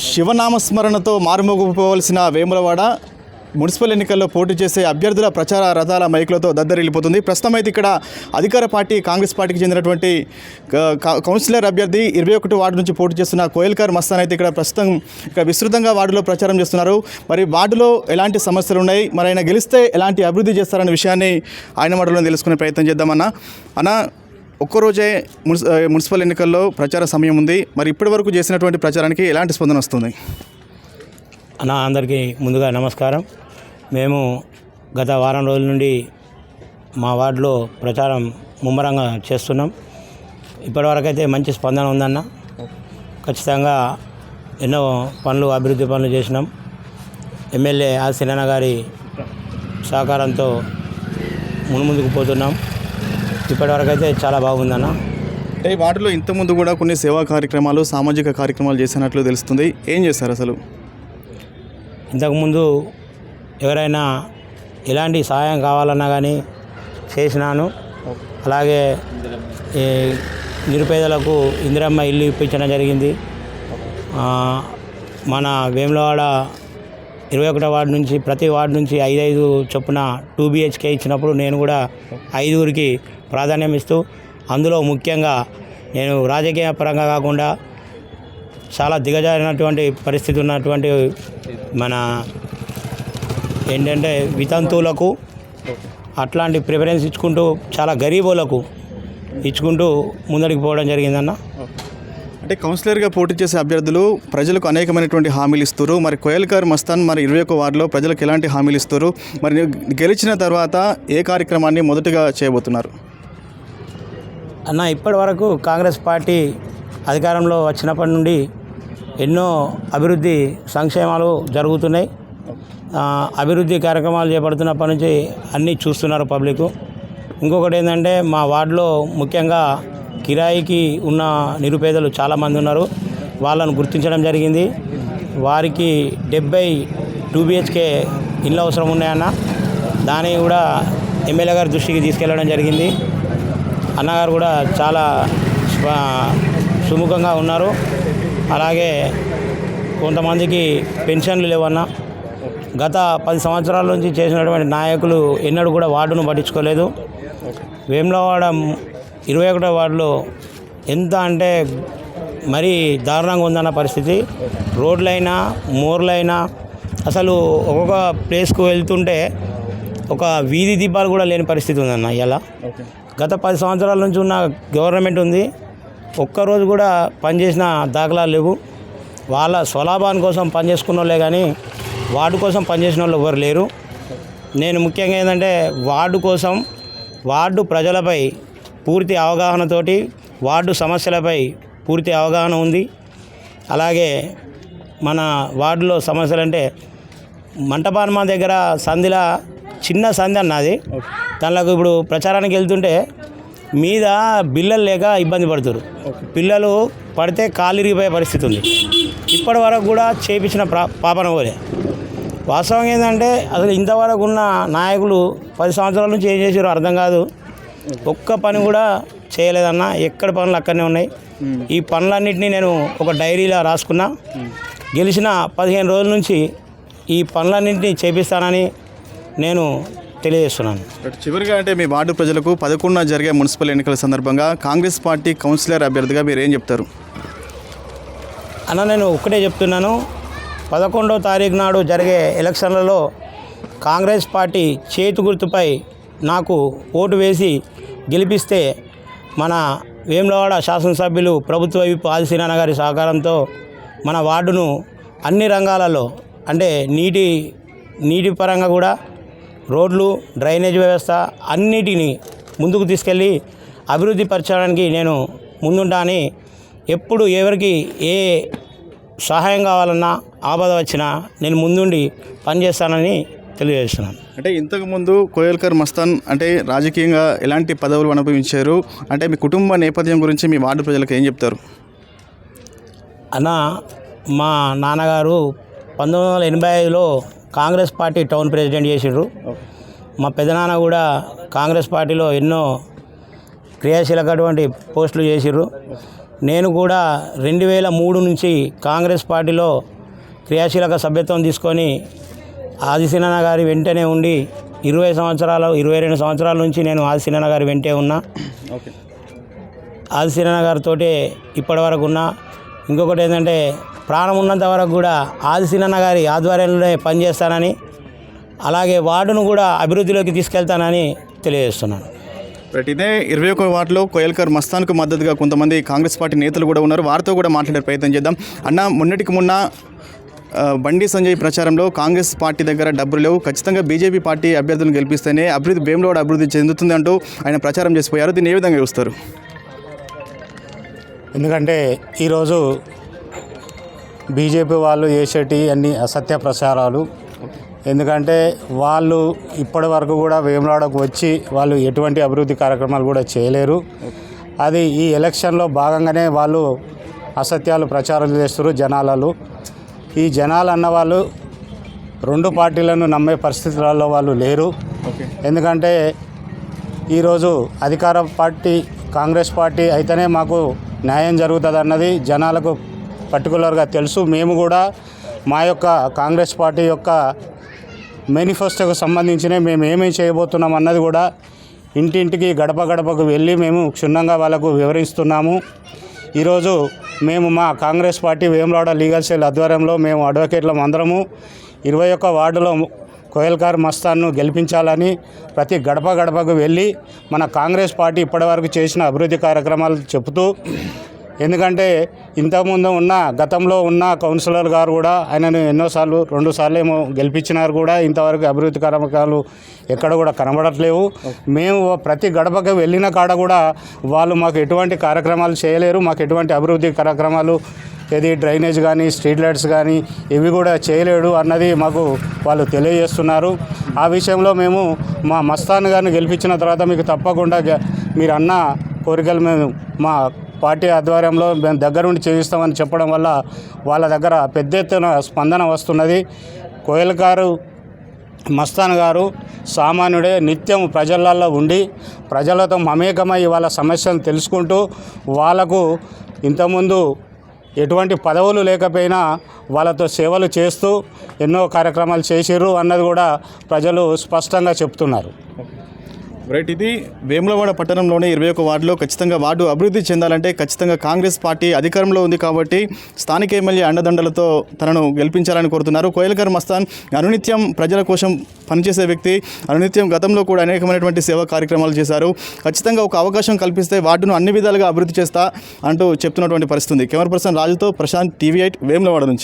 శివనామస్మరణతో మారుమోగిపోవలసిన Vemulawada municipal ఎన్నికల్లో పోటీ చేసే అభ్యర్థుల ప్రచార రథాల మైకులతో దద్దరిల్లిపోతుంది. ప్రస్తుతం అయితే ఇక్కడ అధికార పార్టీ కాంగ్రెస్ పార్టీకి చెందినటువంటి కౌన్సిలర్ అభ్యర్థి ఇరవై ఒకటి వార్డు నుంచి పోటీ చేస్తున్న కోయల్కర్ మస్తాన్ అయితే ఇక్కడ ప్రస్తుతం ఇక్కడ విస్తృతంగా వార్డులో ప్రచారం చేస్తున్నారు. మరి వార్డులో ఎలాంటి సమస్యలు ఉన్నాయి మరి ఆయన గెలిస్తే ఎలాంటి అభివృద్ధి చేస్తారనే విషయాన్ని ఆయన మాటలో తెలుసుకునే ప్రయత్నం చేద్దామన్నా. అన్న ఒక్కరోజే మున్సి మున్సిపల్ ఎన్నికల్లో ప్రచార సమయం ఉంది. మరి ఇప్పటి వరకు చేసినటువంటి ప్రచారానికి ఎలాంటి స్పందన వస్తుంది? అన్న అందరికీ ముందుగా నమస్కారం. మేము గత వారం రోజుల నుండి మా వార్డులో ప్రచారం ముమ్మరంగా చేస్తున్నాం. ఇప్పటివరకైతే మంచి స్పందన ఉందన్న. ఖచ్చితంగా ఎన్నో పనులు అభివృద్ధి పనులు చేసినాం. ఎమ్మెల్యే ఆర్ సినన్న గారి సహకారంతో మునుముందుకు పోతున్నాం. ఇప్పటివరకైతే చాలా బాగుందన్న. అంటే వార్డులో ఇంతకుముందు కూడా కొన్ని సేవా కార్యక్రమాలు సామాజిక కార్యక్రమాలు చేసినట్లు తెలుస్తుంది. ఏం చేస్తారు అసలు? ఇంతకుముందు ఎవరైనా ఎలాంటి సహాయం కావాలన్నా కానీ చేసినాను. అలాగే ఈ నిరుపేదలకు ఇందిరమ్మ ఇల్లు ఇప్పించడం జరిగింది. మన వేములవాడ ఇరవై ఒకటో వార్డు నుంచి ప్రతి వార్డు నుంచి ఐదు ఐదు చొప్పున టూ బిహెచ్కే ఇచ్చినప్పుడు నేను కూడా ఐదుగురికి ప్రాధాన్యం ఇస్తూ అందులో ముఖ్యంగా నేను రాజకీయ పరంగా కాకుండా చాలా దిగజారినటువంటి పరిస్థితి ఉన్నటువంటి మన ఏంటంటే వితంతువులకు అట్లాంటి ప్రిఫరెన్స్ ఇచ్చుకుంటూ చాలా గరీబులకు ఇచ్చుకుంటూ ముందడికి పోవడం జరిగిందన్న. అంటే కౌన్సిలర్గా పోటీ చేసే అభ్యర్థులు ప్రజలకు అనేకమైనటువంటి హామీలు ఇస్తారు మరి కోయల్కర్ మస్తాన్ మరి ఇరవై ఒక్క వార్డులో ప్రజలకు ఎలాంటి హామీలు ఇస్తారు మరి గెలిచిన తర్వాత ఏ కార్యక్రమాన్ని మొదటగా చేయబోతున్నారు? అన్న ఇప్పటి వరకు కాంగ్రెస్ పార్టీ అధికారంలో వచ్చినప్పటి నుండి ఎన్నో అభివృద్ధి సంక్షేమాలు జరుగుతున్నాయి. అభివృద్ధి కార్యక్రమాలు చేపడుతున్నప్పటి నుంచి అన్నీ చూస్తున్నారు పబ్లిక్. ఇంకొకటి ఏంటంటే మా వార్డులో ముఖ్యంగా కిరాయికి ఉన్న నిరుపేదలు చాలామంది ఉన్నారు. వాళ్ళను గుర్తించడం జరిగింది. వారికి డెబ్బై టూ బిహెచ్కే ఇళ్ళు అవసరం ఉన్నాయన్న దాన్ని కూడా ఎమ్మెల్యే గారి దృష్టికి తీసుకెళ్ళడం జరిగింది. అన్నగారు కూడా చాలా సుముఖంగా ఉన్నారు. అలాగే కొంతమందికి పెన్షన్లు లేవన్నా గత పది సంవత్సరాల నుంచి చేసినటువంటి నాయకులు ఎన్నడూ కూడా వార్డును పట్టించుకోలేదు. వేములవాడ ఇరవై ఒకటో వార్డులో ఎంత అంటే మరీ దారుణంగా ఉందన్న పరిస్థితి. రోడ్లైనా మోర్లైనా అసలు ఒక్కొక్క ప్లేస్కు వెళ్తుంటే ఒక వీధి దీపాలు కూడా లేని పరిస్థితి ఉందన్న ఇలా గత పది సంవత్సరాల నుంచి ఉన్న గవర్నమెంట్ ఉంది. ఒక్కరోజు కూడా పనిచేసిన దాఖలాలు లేవు. వాళ్ళ స్వలాభాని కోసం పనిచేసుకున్న వాళ్ళే కానీ వార్డు కోసం పనిచేసిన వాళ్ళు ఎవరు లేరు. నేను ముఖ్యంగా ఏంటంటే వార్డు కోసం వార్డు ప్రజలపై పూర్తి అవగాహనతోటి వార్డు సమస్యలపై పూర్తి అవగాహన ఉంది. అలాగే మన వార్డులో సమస్యలు అంటే మంటపాన్మా దగ్గర సంధిలా చిన్న సంధి అన్నది దానిలోకి ఇప్పుడు ప్రచారానికి వెళ్తుంటే మీద బిల్లలు లేక ఇబ్బంది పడుతారు పిల్లలు పడితే కాలు ఇరిగిపోయే పరిస్థితి ఉంది. ఇప్పటి వరకు కూడా చేపించిన ప్రా పాపన పోలే. వాస్తవం ఏంటంటే అసలు ఇంతవరకు ఉన్న నాయకులు పది సంవత్సరాల నుంచి ఏం చేసారో అర్థం కాదు. ఒక్క పని కూడా చేయలేదన్న ఎక్కడ పనులు అక్కడనే ఉన్నాయి. ఈ పనులన్నింటినీ నేను ఒక డైరీలో రాసుకున్నా. గెలిచిన పదిహేను రోజుల నుంచి ఈ పనులన్నింటినీ చేపిస్తానని నేను తెలియజేస్తున్నాను. చివరిగా అంటే మీ వార్డు ప్రజలకు పదకొండున జరిగే మున్సిపల్ ఎన్నికల సందర్భంగా కాంగ్రెస్ పార్టీ కౌన్సిలర్ అభ్యర్థిగా మీరు ఏం చెప్తారు? అన్న నేను ఒక్కటే చెప్తున్నాను. పదకొండవ తారీఖు నాడు జరిగే ఎలక్షన్లలో కాంగ్రెస్ పార్టీ చేతి గుర్తుపై నాకు ఓటు వేసి గెలిపిస్తే మన వేములవాడ శాసనసభ్యులు ప్రభుత్వ వైపు ఆదిశీనాన్న గారి సహకారంతో మన వార్డును అన్ని రంగాలలో అంటే నీటి నీటి పరంగా కూడా రోడ్లు డ్రైనేజ్ వ్యవస్థ అన్నిటిని ముందుకు తీసుకెళ్ళి అభివృద్ధి పరచడానికి నేను ముందుంటా అని ఎప్పుడు ఎవరికి ఏ సహాయం కావాలన్నా ఆపద వచ్చినా నేను ముందుండి పనిచేస్తానని తెలియజేస్తున్నాను. అంటే ఇంతకుముందు కోయల్కర్ మస్తాన్ అంటే రాజకీయంగా ఎలాంటి పదవులు అనుభవించారు? అంటే మీ కుటుంబ నేపథ్యం గురించి మీ వార్డు ప్రజలకు ఏం చెప్తారు? అన్న మా నాన్నగారు పంతొమ్మిది వందల ఎనభై ఐదులో కాంగ్రెస్ పార్టీ టౌన్ ప్రెసిడెంట్ చేసిండ్రు. మా పెదనాన్న కూడా కాంగ్రెస్ పార్టీలో ఎన్నో క్రియాశీలకటువంటి పోస్టులు చేసిర్రు నేను కూడా రెండు వేల మూడు నుంచి కాంగ్రెస్ పార్టీలో క్రియాశీలక సభ్యత్వం తీసుకొని ఆదిశీనన్న గారి వెంటనే ఉండి ఇరవై సంవత్సరాలు ఇరవై రెండు సంవత్సరాల నుంచి నేను ఆదిశీనన్న గారి వెంటే ఉన్నా. ఆదిశీనన్న గారితో ఇప్పటి వరకు ఉన్నా. ఇంకొకటి ఏంటంటే ప్రాణం ఉన్నంత వరకు కూడా ఆదిశీనన్న గారి ఆధ్వర్యంలోనే పనిచేస్తానని అలాగే వార్డును కూడా అభివృద్ధిలోకి తీసుకెళ్తానని తెలియజేస్తున్నాను. రైట్ ఇదే ఇరవై ఒక వార్డులో కోయల్కర్ మస్తాన్కు మద్దతుగా కొంతమంది కాంగ్రెస్ పార్టీ నేతలు కూడా ఉన్నారు. వారితో కూడా మాట్లాడే ప్రయత్నం చేద్దాం. అన్న మొన్నటికి మొన్న బండి సంజయ్ ప్రచారంలో కాంగ్రెస్ పార్టీ దగ్గర డబ్బులు లేవు. ఖచ్చితంగా బీజేపీ పార్టీ అభ్యర్థులను గెలిపిస్తేనే అభివృద్ధి భీమలో అభివృద్ధి చెందుతుంది అంటూ ఆయన ప్రచారం చేసిపోయారు. దీన్ని ఏ విధంగా చూస్తారు? ఎందుకంటే ఈరోజు బీజేపీ వాళ్ళు చేసేటి అన్ని అసత్య ప్రచారాలు. ఎందుకంటే వాళ్ళు ఇప్పటి వరకు కూడా వేములాడకు వచ్చి వాళ్ళు ఎటువంటి అభివృద్ధి కార్యక్రమాలు కూడా చేయలేరు. అది ఈ ఎలక్షన్లో భాగంగానే వాళ్ళు అసత్యాలు ప్రచారం చేస్తారు జనాలలో. ఈ జనాలు అన్న వాళ్ళు రెండు పార్టీలను నమ్మే పరిస్థితులలో వాళ్ళు లేరు. ఎందుకంటే ఈరోజు అధికార పార్టీ కాంగ్రెస్ పార్టీ అయితేనే మాకు న్యాయం జరుగుతుంది అన్నది జనాలకు పర్టికులర్గా తెలుసు. మేము కూడా మా యొక్క కాంగ్రెస్ పార్టీ యొక్క మేనిఫెస్టోకు సంబంధించిన మేము ఏమేమి చేయబోతున్నాం అన్నది కూడా ఇంటింటికి గడప గడపకు వెళ్ళి మేము క్షుణ్ణంగా వాళ్ళకు వివరిస్తున్నాము. ఈరోజు మేము మా Congress party Vemulawada legal cell ఆధ్వర్యంలో మేము అడ్వకేట్లం అందరము ఇరవై ఒక్క వార్డులో కోయల్కార్ మస్తాన్ను గెలిపించాలని ప్రతి గడప గడపకు వెళ్ళి మన కాంగ్రెస్ పార్టీ ఇప్పటివరకు చేసిన అభివృద్ధి కార్యక్రమాలు చెబుతూ ఎందుకంటే ఇంతకుముందు ఉన్న గతంలో ఉన్న కౌన్సిలర్ గారు కూడా ఆయనను ఎన్నోసార్లు రెండు సార్లు ఏమో గెలిపించినారు కూడా. ఇంతవరకు అభివృద్ధి కార్యక్రమాలు ఎక్కడ కూడా కనబడట్లేవు. మేము ప్రతి గడపకి వెళ్ళిన కాడ కూడా వాళ్ళు మాకు ఎటువంటి కార్యక్రమాలు చేయలేరు. మాకు ఎటువంటి అభివృద్ధి కార్యక్రమాలు ఏది డ్రైనేజ్ కానీ స్ట్రీట్ లైట్స్ కానీ ఇవి కూడా చేయలేడు అన్నది మాకు వాళ్ళు తెలియజేస్తున్నారు. ఆ విషయంలో మేము మా మస్తాన్ గారిని గెలిపించిన తర్వాత మీకు తప్పకుండా మీరు అన్న కోరికలు మేము మా పార్టీ ఆధ్వర్యంలో మేము దగ్గరుండి చేయిస్తామని చెప్పడం వల్ల వాళ్ళ దగ్గర పెద్ద ఎత్తున స్పందన వస్తున్నది. కోయల్ గారు మస్తాన్ గారు సామాన్యుడే నిత్యం ప్రజలలో ఉండి ప్రజలతో మమేకమై వాళ్ళ సమస్యలను తెలుసుకుంటూ వాళ్ళకు ఇంతకుముందు ఎటువంటి పదవులు లేకపోయినా వాళ్ళతో సేవలు చేస్తూ ఎన్నో కార్యక్రమాలు చేసిర్రు అన్నది కూడా ప్రజలు స్పష్టంగా చెప్తున్నారు. రైట్ ఇది వేములవాడ పట్టణంలోనే ఇరవై ఒక వార్డులో ఖచ్చితంగా వార్డు అభివృద్ధి చెందాలంటే ఖచ్చితంగా కాంగ్రెస్ పార్టీ అధికారంలో ఉంది కాబట్టి స్థానిక ఎమ్మెల్యే అండదండలతో తనను గెలిపించాలని కోరుతున్నారు. కోయల్కర్ మస్తాన్ అనునిత్యం ప్రజల కోసం పనిచేసే వ్యక్తి. అనునిత్యం గతంలో కూడా అనేకమైనటువంటి సేవా కార్యక్రమాలు చేశారు. ఖచ్చితంగా ఒక అవకాశం కల్పిస్తే వార్డును అన్ని విధాలుగా అభివృద్ధి చేస్తా అంటూ చెప్తున్నటువంటి పరిస్థితి ఉంది కెమెరా పర్సన్ రాజుతో ప్రశాంత్ టీవీ ఎయిట్ వేములవాడ నుంచి.